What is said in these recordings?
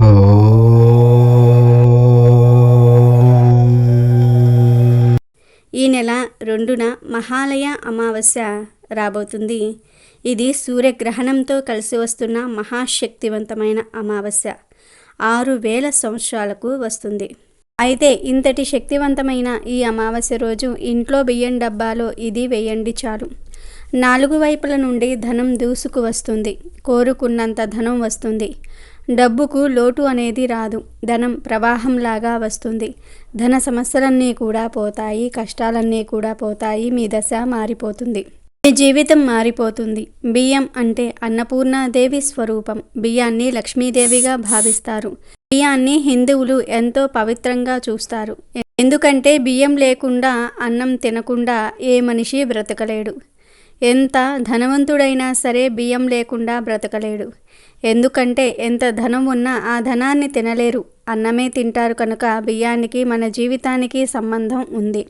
ఈ నెల రెండున మహాలయ అమావాస్య రాబోతుంది. ఇది సూర్యగ్రహణంతో కలిసి వస్తున్న మహాశక్తివంతమైన అమావాస్య. ఆరు వేల సంవత్సరాలకు వస్తుంది. అయితే ఇంతటి శక్తివంతమైన ఈ అమావాస్య రోజు ఇంట్లో బియ్యం డబ్బాలో ఇది వేయండి చాలు. నాలుగు వైపుల నుండి ధనం దూసుకు వస్తుంది. కోరుకున్నంత ధనం వస్తుంది. డబ్బుకు లోటు అనేది రాదు. ధనం ప్రవాహంలాగా వస్తుంది. ధన సమస్యలన్నీ కూడా పోతాయి కష్టాలన్నీ కూడా పోతాయి మీ దశ మారిపోతుంది. మీ జీవితం మారిపోతుంది. బియ్యం అంటే అన్నపూర్ణాదేవి స్వరూపం. బియ్యాన్ని లక్ష్మీదేవిగా భావిస్తారు. బియ్యాన్ని హిందువులు ఎంతో పవిత్రంగా చూస్తారు. ఎందుకంటే బియ్యం లేకుండా అన్నం తినకుండా ఏ మనిషి బ్రతకలేడు. ఎంత ధనవంతుడైనా సరే బియ్యం లేకుండా బ్రతకలేడు. ఎందుకంటే ఎంత ధనం ఉన్నా ఆ ధనాన్ని తినలేరు. అన్నమే తింటారు కనుక బియ్యానికి మన జీవితానికి సంబంధం ఉంది.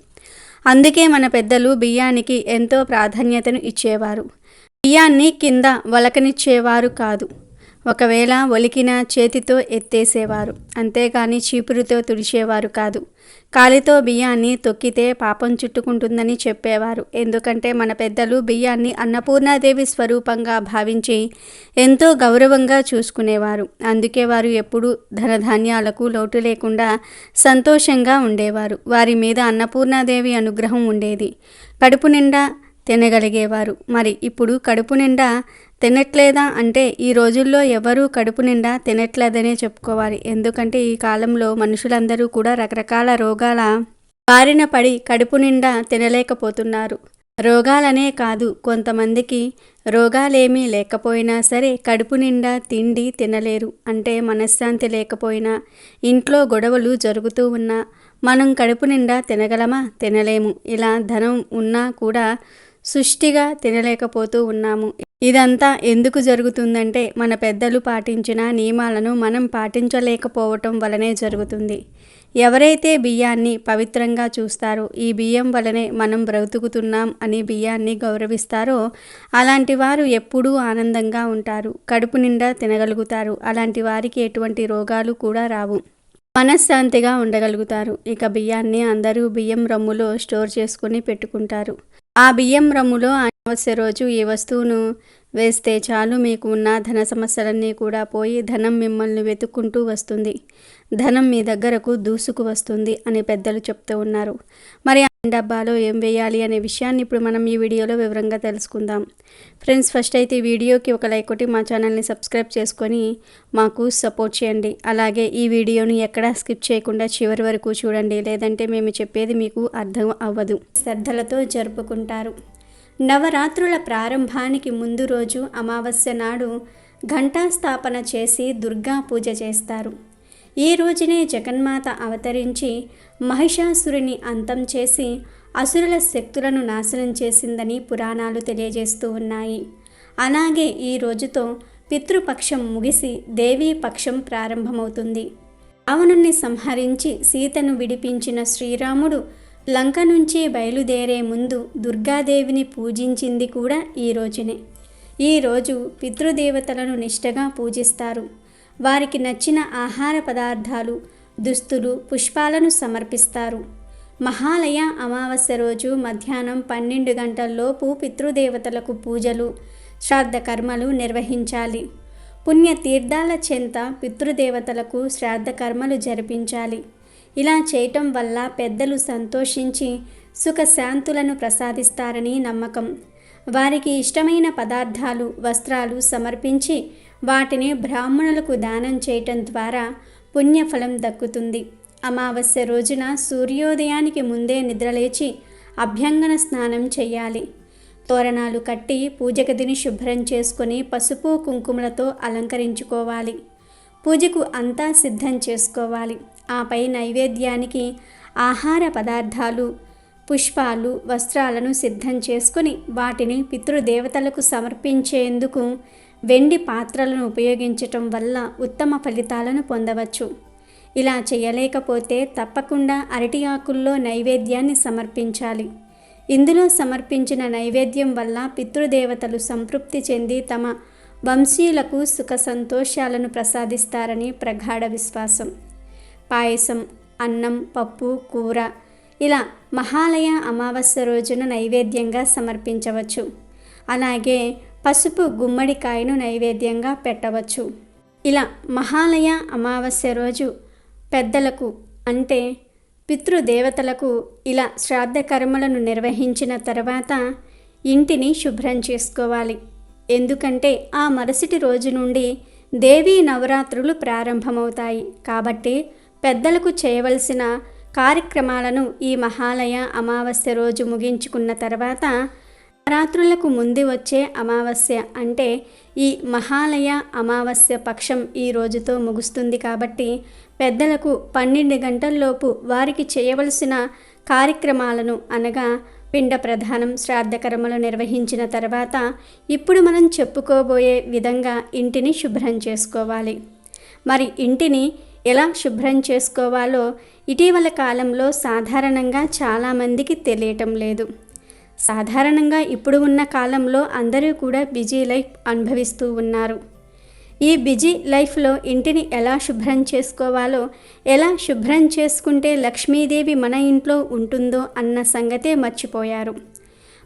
అందుకే మన పెద్దలు బియ్యానికి ఎంతో ప్రాధాన్యతను ఇచ్చేవారు. బియ్యాన్ని కింద వలకనిచ్చేవారు కాదు. ఒకవేళ ఒలికిన చేతితో ఎత్తేసేవారు అంతేగాని చీపురుతో తుడిచేవారు కాదు. కాలితో బియ్యాన్ని తొక్కితే పాపం చుట్టుకుంటుందని చెప్పేవారు. ఎందుకంటే మన పెద్దలు బియ్యాన్ని అన్నపూర్ణాదేవి స్వరూపంగా భావించి ఎంతో గౌరవంగా చూసుకునేవారు. అందుకే వారు ఎప్పుడూ ధనధాన్యాలకు లోటు లేకుండా సంతోషంగా ఉండేవారు. వారి మీద అన్నపూర్ణాదేవి అనుగ్రహం ఉండేది. కడుపు నిండా తినగలిగేవారు. మరి ఇప్పుడు కడుపు నిండా తినట్లేదా అంటే ఈ రోజుల్లో ఎవరూ కడుపు నిండా తినట్లేదనే చెప్పుకోవాలి. ఎందుకంటే ఈ కాలంలో మనుషులందరూ కూడా రకరకాల రోగాల బారిన పడి కడుపు నిండా తినలేకపోతున్నారు. రోగాలనే కాదు కొంతమందికి రోగాలేమీ లేకపోయినా సరే కడుపు నిండా తిండి తినలేరు. అంటే మనశ్శాంతి లేకపోయినా ఇంట్లో గొడవలు జరుగుతూ ఉన్నా మనం కడుపు నిండా తినగలమా? తినలేము. ఇలా ధనం ఉన్నా కూడా సుష్టిగా తినలేకపోతూ ఉన్నాము. ఇదంతా ఎందుకు జరుగుతుందంటే మన పెద్దలు పాటించిన నియమాలను మనం పాటించలేకపోవటం వలనే జరుగుతుంది. ఎవరైతే బియ్యాన్ని పవిత్రంగా చూస్తారో ఈ బియ్యం వలనే మనం బ్రతుకుతున్నాం అని బియ్యాన్ని గౌరవిస్తారో అలాంటి వారు ఎప్పుడూ ఆనందంగా ఉంటారు కడుపు నిండా తినగలుగుతారు. అలాంటి వారికి ఎటువంటి రోగాలు కూడా రావు. మనశ్శాంతిగా ఉండగలుగుతారు. ఇక బియ్యాన్ని అందరూ బియ్యం రమ్ములో స్టోర్ చేసుకుని పెట్టుకుంటారు. ఆ బియ్యం రమ్ములో అమావాస్య రోజు ఈ వస్తువును వేస్తే చాలు మీకు ఉన్న ధన సమస్యలన్నీ కూడా పోయి ధనం మిమ్మల్ని వెతుక్కుంటూ వస్తుంది. ధనం మీ దగ్గరకు దూసుకు వస్తుంది అని పెద్దలు చెప్తూ ఉన్నారు. మరి డబ్బాలో ఏం వేయాలి అనే విషయాన్ని ఇప్పుడు మనం ఈ వీడియోలో వివరంగా తెలుసుకుందాం. ఫ్రెండ్స్ ఫస్ట్ అయితే ఈ వీడియోకి ఒక లైక్ కొట్టి మా ఛానల్ని సబ్స్క్రైబ్ చేసుకొని మాకు సపోర్ట్ చేయండి. అలాగే ఈ వీడియోని ఎక్కడా స్కిప్ చేయకుండా చివరి వరకు చూడండి. లేదంటే మేము చెప్పేది మీకు అర్థం అవ్వదు. శ్రద్ధలతో జరుపుకుంటారు. నవరాత్రుల ప్రారంభానికి ముందు రోజు అమావాస్య నాడు ఘంటాస్థాపన చేసి దుర్గా పూజ చేస్తారు. ఈ రోజునే జగన్మాత అవతరించి మహిషాసురుని అంతం చేసి అసురుల శక్తులను నాశనం చేసిందని పురాణాలు తెలియజేస్తూ ఉన్నాయి. అలాగే ఈ రోజుతో పితృపక్షం ముగిసి దేవీ పక్షం ప్రారంభమవుతుంది. రావణుణ్ణి సంహరించి సీతను విడిపించిన శ్రీరాముడు లంక నుంచి బయలుదేరే ముందు దుర్గాదేవిని పూజించింది కూడా ఈ రోజునే. ఈరోజు పితృదేవతలను నిష్టగా పూజిస్తారు. వారికి నచ్చిన ఆహార పదార్థాలు దుస్తులు పుష్పాలను సమర్పిస్తారు. మహాలయ అమావాస్య రోజు మధ్యాహ్నం పన్నెండు గంటల్లోపు పితృదేవతలకు పూజలు శ్రాద్ధ కర్మలు నిర్వహించాలి. పుణ్య తీర్థాల చెంత పితృదేవతలకు శ్రాద్ధ కర్మలు జరిపించాలి. ఇలా చేయటం వల్ల పెద్దలు సంతోషించి సుఖశాంతులను ప్రసాదిస్తారని నమ్మకం. వారికి ఇష్టమైన పదార్థాలు వస్త్రాలు సమర్పించి వాటిని బ్రాహ్మణులకు దానం చేయటం ద్వారా పుణ్యఫలం దక్కుతుంది. అమావాస్య రోజున సూర్యోదయానికి ముందే నిద్రలేచి అభ్యంగన స్నానం చేయాలి. తోరణాలు కట్టి పూజగదిని శుభ్రం చేసుకొని పసుపు కుంకుమలతో అలంకరించుకోవాలి. పూజకు అంతా సిద్ధం చేసుకోవాలి. ఆపై నైవేద్యానికి ఆహార పదార్థాలు పుష్పాలు వస్త్రాలను సిద్ధం చేసుకుని వాటిని పితృదేవతలకు సమర్పించేందుకు వెండి పాత్రలను ఉపయోగించటం వల్ల ఉత్తమ ఫలితాలను పొందవచ్చు. ఇలా చేయలేకపోతే తప్పకుండా అరటి ఆకుల్లో నైవేద్యాన్ని సమర్పించాలి. ఇందులో సమర్పించిన నైవేద్యం వల్ల పితృదేవతలు సంతృప్తి చెంది తమ వంశీయులకు సుఖ సంతోషాలను ప్రసాదిస్తారని ప్రగాఢ విశ్వాసం. పాయసం అన్నం పప్పు కూర ఇలా మహాలయ అమావాస్య రోజున నైవేద్యంగా సమర్పించవచ్చు. అలాగే పసుపు గుమ్మడికాయను నైవేద్యంగా పెట్టవచ్చు. ఇలా మహాలయ అమావాస్య రోజు పెద్దలకు అంటే పితృదేవతలకు ఇలా శ్రాద్ధ కర్మలను నిర్వహించిన తర్వాత ఇంటిని శుభ్రం చేసుకోవాలి. ఎందుకంటే ఆ మరుసటి రోజు నుండి దేవీ నవరాత్రులు ప్రారంభమవుతాయి. కాబట్టి పెద్దలకు చేయవలసిన కార్యక్రమాలను ఈ మహాలయ అమావాస్య రోజు ముగించుకున్న తర్వాత రాత్రులకు ముందు వచ్చే అమావాస్య అంటే ఈ మహాలయ అమావాస్య పక్షం ఈ రోజుతో ముగుస్తుంది కాబట్టి పెద్దలకు పన్నెండు గంటల్లోపు వారికి చేయవలసిన కార్యక్రమాలను అనగా పిండ ప్రధానం శ్రాద్ధకర్మలు నిర్వహించిన తర్వాత ఇప్పుడు మనం చెప్పుకోబోయే విధంగా ఇంటిని శుభ్రం చేసుకోవాలి. మరి ఇంటిని ఎలా శుభ్రం చేసుకోవాలో ఇటీవల కాలంలో సాధారణంగా చాలామందికి తెలియటం లేదు. సాధారణంగా ఇప్పుడు ఉన్న కాలంలో అందరూ కూడా బిజీ లైఫ్ అనుభవిస్తూ ఉన్నారు. ఈ బిజీ లైఫ్లో ఇంటిని ఎలా శుభ్రం చేసుకోవాలో ఎలా శుభ్రం చేసుకుంటే లక్ష్మీదేవి మన ఇంట్లో ఉంటుందో అన్న సంగతే మర్చిపోయారు.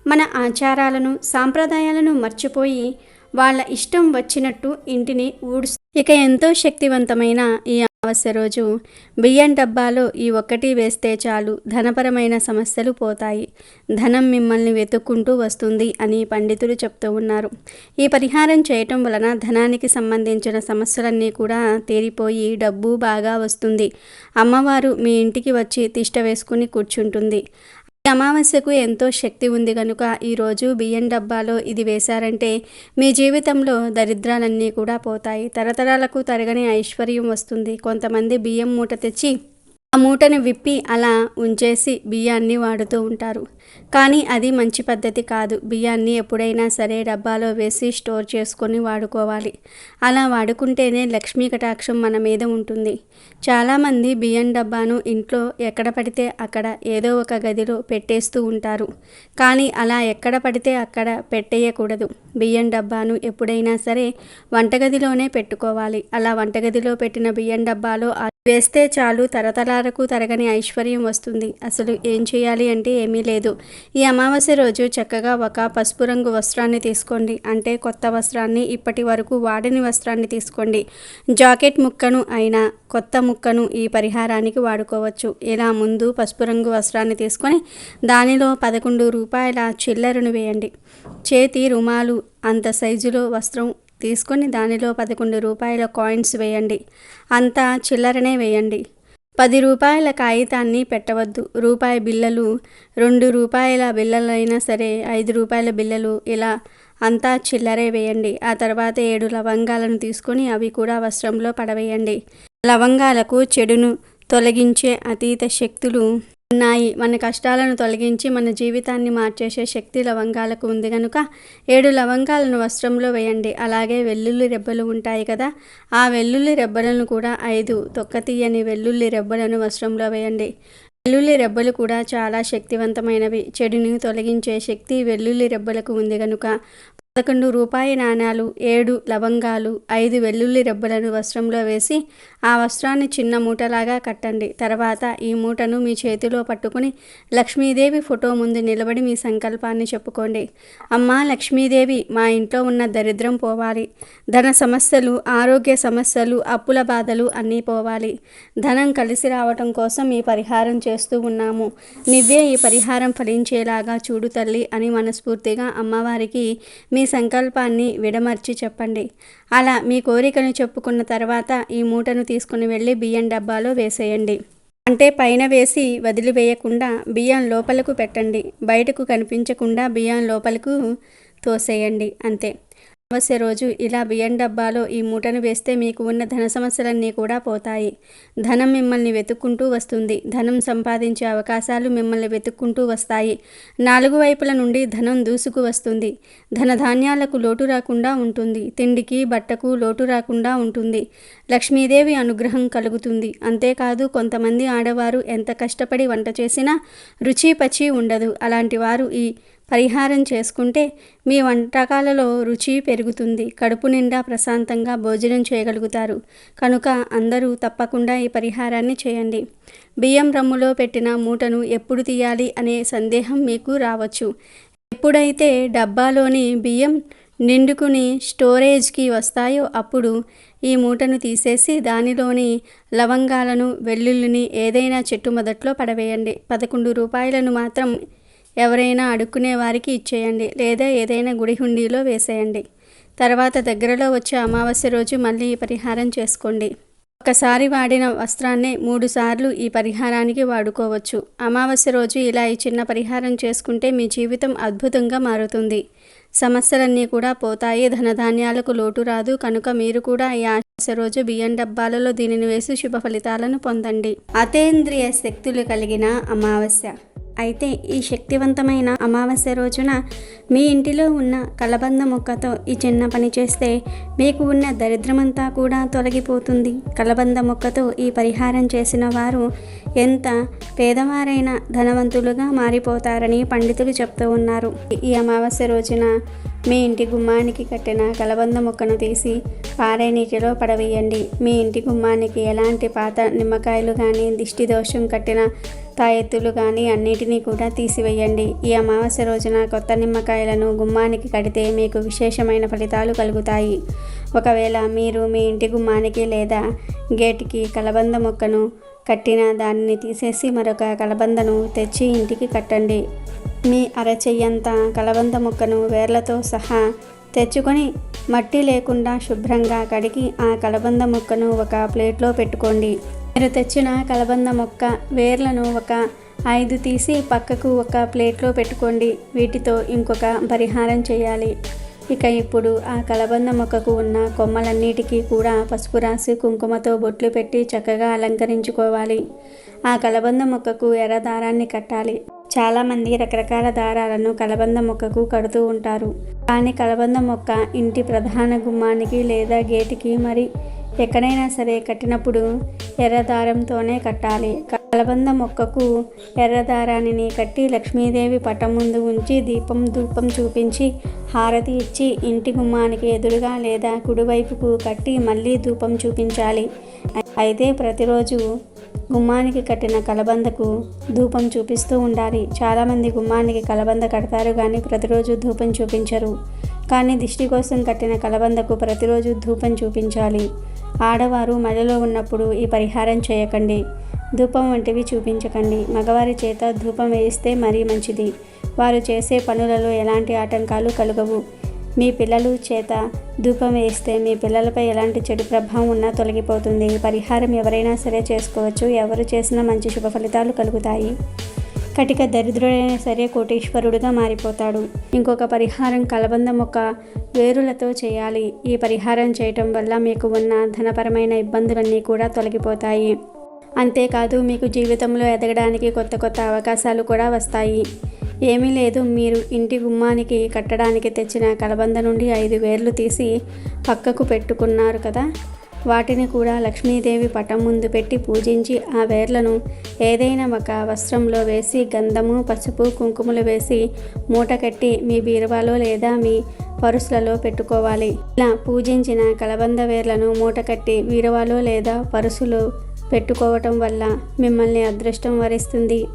మన ఆచారాలను సాంప్రదాయాలను మర్చిపోయి వాళ్ళ ఇష్టం వచ్చినట్టు ఇంటిని ఊడుస్తూ ఇక ఎంతో శక్తివంతమైన ఈ అమావాస్య రోజు బియ్యం డబ్బాలో ఈ ఒక్కటి వేస్తే చాలు ధనపరమైన సమస్యలు పోతాయి. ధనం మిమ్మల్ని వెతుక్కుంటూ వస్తుంది అని పండితులు చెప్తూ ఉన్నారు. ఈ పరిహారం చేయటం వలన ధనానికి సంబంధించిన సమస్యలన్నీ కూడా తీరిపోయి డబ్బు బాగా వస్తుంది. అమ్మవారు మీ ఇంటికి వచ్చి తిష్ట వేసుకుని కూర్చుంటుంది. అమావాస్యకు ఎంతో శక్తి ఉంది కనుక ఈరోజు బియ్యం డబ్బాలో ఇది వేశారంటే మీ జీవితంలో దరిద్రాలన్నీ కూడా పోతాయి. తరతరాలకు తరగని ఐశ్వర్యం వస్తుంది. కొంతమంది బియ్యం మూట తెచ్చి ఆ మూటను విప్పి అలా ఉంచేసి బియ్యాన్ని వాడుతూ ఉంటారు. కానీ అది మంచి పద్ధతి కాదు. బియ్యాన్ని ఎప్పుడైనా సరే డబ్బాలో వేసి స్టోర్ చేసుకొని వాడుకోవాలి. అలా వాడుకుంటేనే లక్ష్మీ కటాక్షం మన మీద ఉంటుంది. చాలామంది బియ్యం డబ్బాను ఇంట్లో ఎక్కడ పడితే అక్కడ ఏదో ఒక గదిలో పెట్టేస్తూ ఉంటారు. కానీ అలా ఎక్కడ పడితే అక్కడ పెట్టేయకూడదు. బియ్యం డబ్బాను ఎప్పుడైనా సరే వంటగదిలోనే పెట్టుకోవాలి. అలా వంటగదిలో పెట్టిన బియ్యం డబ్బాలో వేస్తే చాలు తరతరాలకు తరగని ఐశ్వర్యం వస్తుంది. అసలు ఏం చేయాలి అంటే ఏమీ లేదు. ఈ అమావాస్య రోజు చక్కగా ఒక పసుపు రంగు వస్త్రాన్ని తీసుకోండి. అంటే కొత్త వస్త్రాన్ని ఇప్పటి వరకు వాడని వస్త్రాన్ని తీసుకోండి. జాకెట్ ముక్కను అయినా కొత్త ముక్కను ఈ పరిహారానికి వాడుకోవచ్చు. ఇలా ముందు పసుపు రంగు వస్త్రాన్ని తీసుకొని దానిలో పదకొండు రూపాయల చిల్లరను వేయండి. చేతి రుమాలు అంత సైజులో వస్త్రం తీసుకొని దానిలో పదకొండు రూపాయల కాయిన్స్ వేయండి. అంతా చిల్లరనే వేయండి. పది రూపాయల కాగితాన్ని పెట్టవద్దు. రూపాయి బిల్లలు రెండు రూపాయల బిల్లలైనా సరే ఐదు రూపాయల బిల్లలు ఇలా అంతా చిల్లరే వేయండి. ఆ తర్వాత ఏడు లవంగాలను తీసుకొని అవి కూడా వస్త్రంలో పడవేయండి. లవంగాలకు చెడును తొలగించే అతీత శక్తులు ఉన్నాయి. మన కష్టాలను తొలగించి మన జీవితాన్ని మార్చేసే శక్తి లవంగాలకు ఉంది కనుక ఏడు లవంగాలను వస్త్రంలో వేయండి. అలాగే వెల్లుల్లి రెబ్బలు ఉంటాయి కదా ఆ వెల్లుల్లి రెబ్బలను కూడా ఐదు తొక్కతీయని వెల్లుల్లి రెబ్బలను వస్త్రంలో వేయండి. వెల్లుల్లి రెబ్బలు కూడా చాలా శక్తివంతమైనవి. చెడుని తొలగించే శక్తి వెల్లుల్లి రెబ్బలకు ఉంది కనుక పదకొండు రూపాయి నాణాలు ఏడు లవంగాలు ఐదు వెల్లుల్లి రెబ్బలను వస్త్రంలో వేసి ఆ వస్త్రాన్ని చిన్న మూటలాగా కట్టండి. తర్వాత ఈ మూటను మీ చేతిలో పట్టుకుని లక్ష్మీదేవి ఫోటో ముందు నిలబడి మీ సంకల్పాన్ని చెప్పుకోండి. అమ్మా లక్ష్మీదేవి మా ఇంట్లో ఉన్న దరిద్రం పోవాలి. ధన సమస్యలు ఆరోగ్య సమస్యలు అప్పుల బాధలు అన్నీ పోవాలి. ధనం కలిసి రావటం కోసం ఈ పరిహారం చేస్తూ ఉన్నాము. నువ్వే ఈ పరిహారం ఫలించేలాగా చూడు తల్లి అని మనస్ఫూర్తిగా అమ్మవారికి మీ మీ సంకల్పాన్ని విడమర్చి చెప్పండి. అలా మీ కోరికను చెప్పుకున్న తర్వాత ఈ మూటను తీసుకుని వెళ్ళి బియ్యం డబ్బాలో వేసేయండి. అంటే పైన వేసి వదిలివేయకుండా బియ్యం లోపలకు పెట్టండి. బయటకు కనిపించకుండా బియ్యం లోపలకు తోసేయండి. అంతే. అమావాస్య రోజు ఇలా బియ్యం డబ్బాలో ఈ మూటను వేస్తే మీకు ఉన్న ధన సమస్యలన్నీ కూడా పోతాయి. ధనం మిమ్మల్ని వెతుక్కుంటూ వస్తుంది. ధనం సంపాదించే అవకాశాలు మిమ్మల్ని వెతుక్కుంటూ వస్తాయి. నాలుగు వైపుల నుండి ధనం దూసుకు వస్తుంది. ధనధాన్యాలకు లోటు రాకుండా ఉంటుంది. తిండికి బట్టకు లోటు రాకుండా ఉంటుంది. లక్ష్మీదేవి అనుగ్రహం కలుగుతుంది. అంతేకాదు కొంతమంది ఆడవారు ఎంత కష్టపడి వంట చేసినా రుచి పచి ఉండదు. అలాంటి వారు ఈ పరిహారం చేసుకుంటే మీ వంటకాలలో రుచి పెరుగుతుంది. కడుపు నిండా ప్రశాంతంగా భోజనం చేయగలుగుతారు. కనుక అందరూ తప్పకుండా ఈ పరిహారాన్ని చేయండి. బియ్యం రమ్ములో పెట్టిన మూటను ఎప్పుడు తీయాలి అనే సందేహం మీకు రావచ్చు. ఎప్పుడైతే డబ్బాలోని బియ్యం నిండుకుని స్టోరేజ్కి వస్తాయో అప్పుడు ఈ మూటను తీసేసి దానిలోని లవంగాలను వెల్లుల్లిని ఏదైనా చెట్టు మొదట్లో పడవేయండి. పదకొండు రూపాయలను మాత్రం ఎవరైనా అడుక్కునే వారికి ఇచ్చేయండి లేదా ఏదైనా గుడి హుండీలో వేసేయండి. తర్వాత దగ్గరలో వచ్చే అమావాస్య రోజు మళ్ళీ ఈ పరిహారం చేసుకోండి. ఒకసారి వాడిన వస్త్రాన్నే మూడు సార్లు ఈ పరిహారానికి వాడుకోవచ్చు. అమావాస్య రోజు ఇలా ఈ చిన్న పరిహారం చేసుకుంటే మీ జీవితం అద్భుతంగా మారుతుంది. సమస్యలన్నీ కూడా పోతాయి. ధనధాన్యాలకు లోటు రాదు. కనుక మీరు కూడా ఈ ఆశ రోజు బియ్యం డబ్బాలలో దీనిని వేసి శుభ ఫలితాలను పొందండి. అతేంద్రియ శక్తులు కలిగిన అమావాస్య. అయితే ఈ శక్తివంతమైన అమావాస్య రోజున మీ ఇంటిలో ఉన్న కలబంద మొక్కతో ఈ చిన్న పని చేస్తే మీకు ఉన్న దరిద్రమంతా కూడా తొలగిపోతుంది. కలబంద మొక్కతో ఈ పరిహారం చేసిన వారు ఎంత పేదవారైన ధనవంతులుగా మారిపోతారని పండితులు చెప్తూ ఉన్నారు. ఈ అమావాస్య రోజున మీ ఇంటి గుమ్మానికి కట్టిన కలబంద మొక్కను తీసి పారే నీటిలో పడవేయండి. మీ ఇంటి గుమ్మానికి ఎలాంటి పాత నిమ్మకాయలు కానీ దిష్టి దోషం కట్టిన తాయెత్తులు కానీ అన్నిటినీ కూడా తీసివేయండి. ఈ అమావాస్య రోజున కొత్త నిమ్మకాయలను గుమ్మానికి కడితే మీకు విశేషమైన ఫలితాలు కలుగుతాయి. ఒకవేళ మీరు మీ ఇంటి గుమ్మానికి లేదా గేట్కి కలబంద మొక్కను కట్టిన దానిని తీసేసి మరొక కలబందను తెచ్చి ఇంటికి కట్టండి. మీ అరచెయ్యంత కలబంద మొక్కను వేర్లతో సహా తెచ్చుకొని మట్టి లేకుండా శుభ్రంగా కడిగి ఆ కలబంద మొక్కను ఒక ప్లేట్లో పెట్టుకోండి. మీరు తెచ్చిన కలబంద మొక్క వేర్లను ఒక ఐదు తీసి పక్కకు ఒక ప్లేట్లో పెట్టుకోండి. వీటితో ఇంకొక పరిహారం చేయాలి. ఇక ఇప్పుడు ఆ కలబంద మొక్కకు ఉన్న కొమ్మలన్నిటికీ కూడా పసుపు రాసి కుంకుమతో బొట్లు పెట్టి చక్కగా అలంకరించుకోవాలి. ఆ కలబంద మొక్కకు ఎర్ర దారాన్ని కట్టాలి. చాలామంది రకరకాల దారాలను కలబంద మొక్కకు కడుతూ ఉంటారు. కానీ కలబంద మొక్క ఇంటి ప్రధాన గుమ్మానికి లేదా గేటుకి మరి ఎక్కడైనా సరే కట్టినప్పుడు ఎర్ర దారంతోనే కట్టాలి. కలబంద మొక్కకు ఎర్ర దారాన్ని కట్టి లక్ష్మీదేవి పటం ముందు ఉంచి దీపం ధూపం చూపించి హారతి ఇచ్చి ఇంటి గుమ్మానికి ఎదురుగా లేదా కుడివైపుకు కట్టి మళ్ళీ ధూపం చూపించాలి. అయితే ప్రతిరోజు గుమ్మానికి కట్టిన కలబందకు ధూపం చూపిస్తూ ఉండాలి. చాలామంది గుమ్మానికి కలబంద కడతారు కానీ ప్రతిరోజు ధూపం చూపించరు. కానీ దిష్టి కోసం కట్టిన కలబందకు ప్రతిరోజు ధూపం చూపించాలి. ఆడవారు మదిలో ఉన్నప్పుడు ఈ పరిహారం చేయకండి. ధూపం వంటివి చూపించకండి. మగవారి చేత ధూపం వేయిస్తే మరీ మంచిది. వారు చేసే పనులలో ఎలాంటి ఆటంకాలు కలుగవు. మీ పిల్లలు చేత ధూపం వేస్తే మీ పిల్లలపై ఎలాంటి చెడు ప్రభావం ఉన్నా తొలగిపోతుంది. ఈ పరిహారం ఎవరైనా సరే చేసుకోవచ్చు. ఎవరు చేసినా మంచి శుభ ఫలితాలు కలుగుతాయి. కటిక దరిద్రుడైనా సరే కోటేశ్వరుడుగా మారిపోతాడు. ఇంకొక పరిహారం కలబంద మొక్క వేరులతో చేయాలి. ఈ పరిహారం చేయటం వల్ల మీకు ఉన్న ధనపరమైన ఇబ్బందులన్నీ కూడా తొలగిపోతాయి. అంతేకాదు మీకు జీవితంలో ఎదగడానికి కొత్త కొత్త అవకాశాలు కూడా వస్తాయి. ఏమీ లేదు మీరు ఇంటి గుమ్మానికి కట్టడానికి తెచ్చిన కలబంద నుండి ఐదు వేర్లు తీసి పక్కకు పెట్టుకున్నారు కదా? వాటిని కూడా లక్ష్మీదేవి పటం ముందు పెట్టి పూజించి ఆ వేర్లను ఏదైనా ఒక వస్త్రంలో వేసి గంధము పసుపు కుంకుమలు వేసి మూట కట్టి మీ బీరువాలో లేదా మీ పరుసులలో పెట్టుకోవాలి. ఇలా పూజించిన కలబంద వేర్లను మూట కట్టి బీరువాలో లేదా పరుసులో పెట్టుకోవటం వల్ల మిమ్మల్ని అదృష్టం వరిస్తుంది.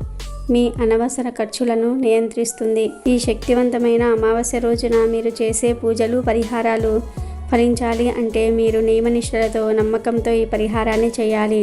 మీ అనవసర ఖర్చులను నియంత్రిస్తుంది. ఈ శక్తివంతమైన అమావాస్య రోజున మీరు చేసే పూజలు పరిహారాలు ఫలించాలి అంటే మీరు నియమనిష్టలతో నమ్మకంతో ఈ పరిహారాన్ని చేయాలి.